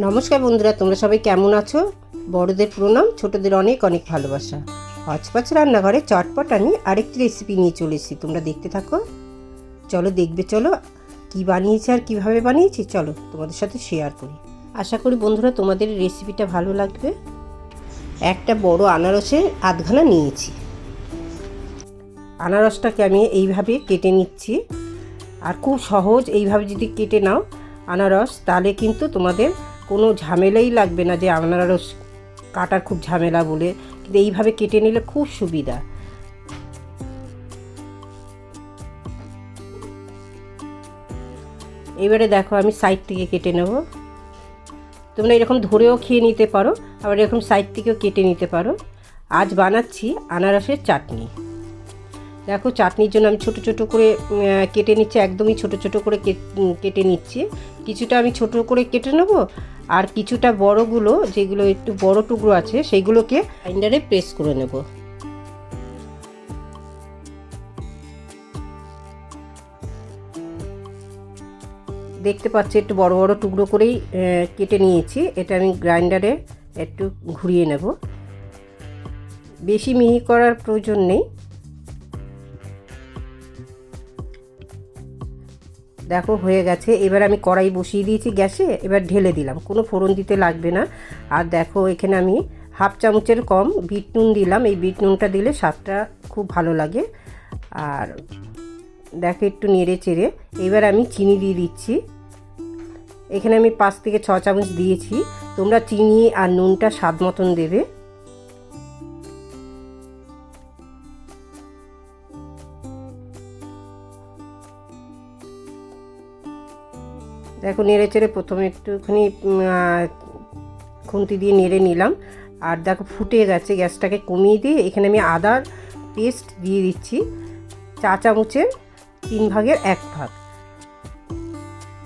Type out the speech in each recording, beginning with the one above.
নমস্কার বন্ধুরা, তোমরা সবাই কেমন আছো? বড়দের প্রণাম, ছোটদের অনেক অনেক ভালোবাসা। হচপচ রান্নাঘরে চটপট আমি আরেকটি রেসিপি নিয়ে চলে এসেছি, তোমরা দেখতে থাকো। চলো, দেখবে, চলো, কি বানিয়েছি আর কীভাবে বানিয়েছি, চলো তোমাদের সাথে শেয়ার করি। আশা করি বন্ধুরা, তোমাদের রেসিপিটা ভালো লাগবে। একটা বড় আনারসের আধখানা নিয়েছি। আনারসটাকে আমি এইভাবে কেটে নিচ্ছি। আর খুব সহজ, এইভাবে যদি কেটে নাও আনারস, তাহলে কিন্তু তোমাদের কোনো ঝামেলাই লাগবে না যে আনারস কাটার খুব ঝামেলা বলে, কিন্তু এইভাবে কেটে নিলে খুব সুবিধা। এবারে দেখো আমি সাইড থেকে কেটে নেব। তোমরা এরকম ধরেও খেয়ে নিতে পারো, আবার এরকম সাইড থেকেও কেটে নিতে পারো। আজ বানাচ্ছি আনারসের চাটনি। দেখো চাটনির জন্য আমি ছোট ছোট করে কেটে নিচ্ছি, একদমই ছোট ছোট করে কেটে নিচ্ছি। কিছুটা আমি ছোট করে কেটে নেব, আর কিছুটা বড়গুলো, যেগুলো একটু বড় টুকরো আছে সেইগুলোকে গ্রাইন্ডারে প্রেস করে নেব। দেখতে পাচ্ছি, একটু বড় বড় টুকরো করেই কেটে নিয়েছি। এটা আমি গ্রাইন্ডারে একটু ঘুরিয়ে নেব। বেশি মিহি করার প্রয়োজন নেই। দেখো, হয়ে গেছে। এবার আমি কড়াই বসিয়ে দিয়েছি গ্যাসে, এবার ঢেলে দিলাম। কোনো ফোড়ন দিতে লাগবে না। আর দেখো, এখানে আমি হাফ চামচের কম বিট নুন দিলাম। এই বিট নুনটা দিলে স্বাদটা খুব ভালো লাগে। আর দেখো, একটু নেড়ে চেড়ে। এবার আমি চিনি দিয়ে দিচ্ছি। এখানে আমি পাঁচ থেকে ছ চামচ দিয়েছি। তোমরা চিনি আর নুনটা স্বাদ মতন দেবে। দেখো নেড়ে চেড়ে প্রথমে একটুখানি খুন্তি দিয়ে নেড়ে নিলাম। আর দেখো ফুটে গেছে গ্যাসটাকে কমিয়ে দিয়ে এখানে আমি আদার পেস্ট দিয়ে দিচ্ছি, চা চামচের তিন ভাগের এক ভাগ।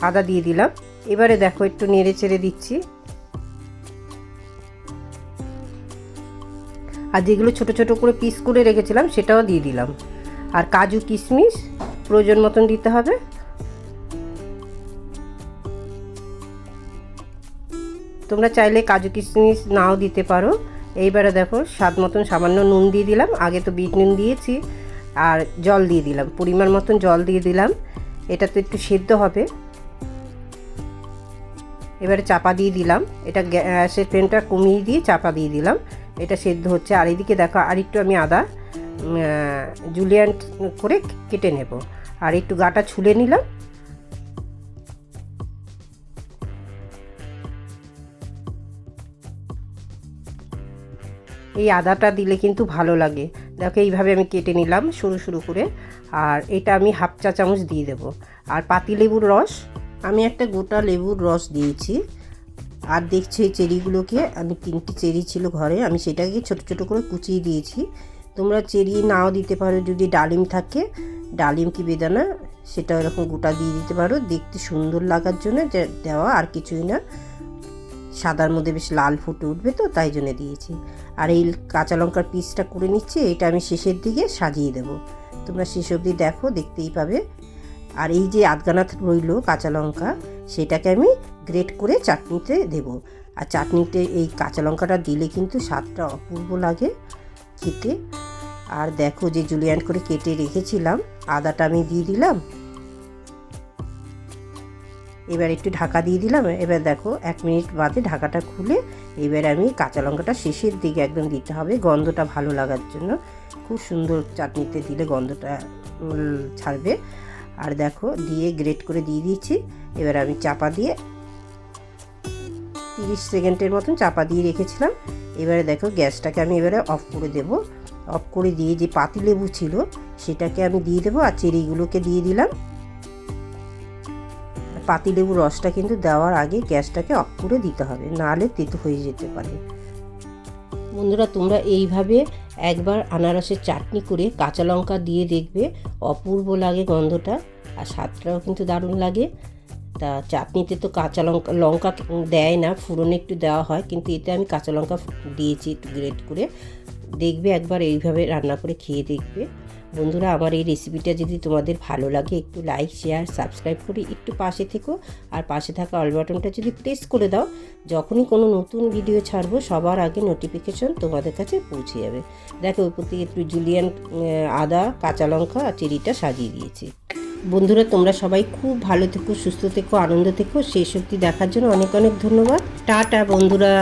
আদা দিয়ে দিলাম। এবারে দেখো একটু নেড়ে চেড়ে দিচ্ছি। আর যেগুলো ছোট ছোট করে পিস করে রেখেছিলাম সেটাও দিয়ে দিলাম। আর কাজু কিশমিশ প্রয়োজন মতন দিতে হবে। তোমরা চাইলে কাজু কিশমিশ নাও দিতে পারো। এইবারে দেখো স্বাদ মতন সামান্য নুন দিয়ে দিলাম। আগে তো বিট নুন দিয়েছি আর জল দিয়ে দিলাম। পরিমাণ মতন জল দিয়ে দিলাম। এটা তো একটু সেদ্ধ হবে। এবারে চাপা দিয়ে দিলাম। এটা গ্যাসের ফ্লেমটা কমিয়ে দিয়ে চাপা দিয়ে দিলাম। এটা সেদ্ধ হচ্ছে। আর এদিকে দেখো আর একটু আমি আদা জুলিয়ান করে কেটে নেব। আর একটু গাটা ছুলে নিলাম। এই আদাটা দিলে কিন্তু ভালো লাগে। দেখো এইভাবে আমি কেটে নিলাম সরু সরু করে। আর এটা আমি হাফ চা চামচ দিয়ে দেবো। আর পাতি লেবুর রস, আমি একটা গোটা লেবুর রস দিয়েছি। আর দেখছি এই চেরিগুলোকে, আমি তিনটি চেরি ছিল ঘরে, আমি সেটাকে ছোট ছোট করে কুচিয়ে দিয়েছি। তোমরা চেরি নাও দিতে পারো, যদি ডালিম থাকে। ডালিম কি বেদানা, সেটা এরকম গোটা দিয়ে দিতে পারো। দেখতে সুন্দর লাগার জন্য দেওয়া আর কিছুই না। সাদার মধ্যে বেশ লাল ফুটে উঠবে তো, তাই জন্য দিয়েছি। আর এই কাঁচা লঙ্কার পিসটা করে নিচ্ছি, এটা আমি শেষের দিকে সাজিয়ে দেব। তোমরা শেষ অবধি দেখো, দেখতেই পাবে। আর এই যে আধগানা রইল কাঁচা লঙ্কা, সেটাকে আমি গ্রেট করে চাটনিতে দেব। আর চাটনিতে এই কাঁচা লঙ্কাটা দিলে কিন্তু স্বাদটা অপূর্ব লাগে খেতে। আর দেখো যে জুলিয়ান করে কেটে রেখেছিলাম, আদাটা আমি দিয়ে দিলাম। এবার একটু ঢাকা দিয়ে দিলাম। এবার দেখো, এক মিনিট বাদে ঢাকাটা খুলে এবার আমি কাঁচা লঙ্কাটা শেষের দিকে একদম দিতে হবে, গন্ধটা ভালো লাগার জন্য। খুব সুন্দর চাটনিতে দিলে গন্ধটা ছাড়বে। আর দেখো, দিয়ে গ্রেট করে দিয়ে দিয়েছি। এবার আমি চাপা দিয়ে তিরিশ সেকেন্ডের মতন চাপা দিয়ে রেখেছিলাম। এবারে দেখো, গ্যাসটাকে আমি এবারে অফ করে দেব। অফ করে দিয়ে যে পাতিলেবু ছিল, সেটাকে আমি দিয়ে দেবো আর চেরিগুলোকে দিয়ে দিলাম। পাতিলেবুর রসটা কিন্তু দেওয়ার আগে গ্যাসটাকে অফ করে দিতে হবে, নাহলে তেতো হয়ে যেতে পারে। বন্ধুরা, তোমরা এইভাবে একবার আনারসের চাটনি করে কাঁচা লঙ্কা দিয়ে দেখবে, অপূর্ব লাগে গন্ধটা আর স্বাদটাও কিন্তু দারুণ লাগে। তা চাটনিতে তো কাঁচা লঙ্কা লঙ্কা দেয় না, ফুরনে একটু দেওয়া হয়, কিন্তু এতে আমি কাঁচা লঙ্কা দিয়েছি একটু গ্রেট করে। দেখবে একবার এইভাবে রান্না করে খেয়ে দেখবে। বন্ধুরা, আমার এই রেসিপিটা যদি তোমাদের ভালো লাগে, একটু লাইক শেয়ার সাবস্ক্রাইব করে একটু পাশে থেকো। আর পাশে থাকা অল বাটনটা যদি প্রেস করে দাও, যখনই কোনো নতুন ভিডিও ছাড়বো, সবার আগে নোটিফিকেশন তোমাদের কাছে পৌঁছে যাবে। দেখো ওই প্রতি একটু জুলিয়ান আদা, কাঁচা লঙ্কা আর চেরিটা সাজিয়ে দিয়েছি। বন্ধুরা, তোমরা সবাই খুব ভালো থেকো, সুস্থ থেকো, আনন্দ থেকো। শেষ অবধি দেখার জন্য অনেক অনেক ধন্যবাদ। টাটা, বন্ধুরা।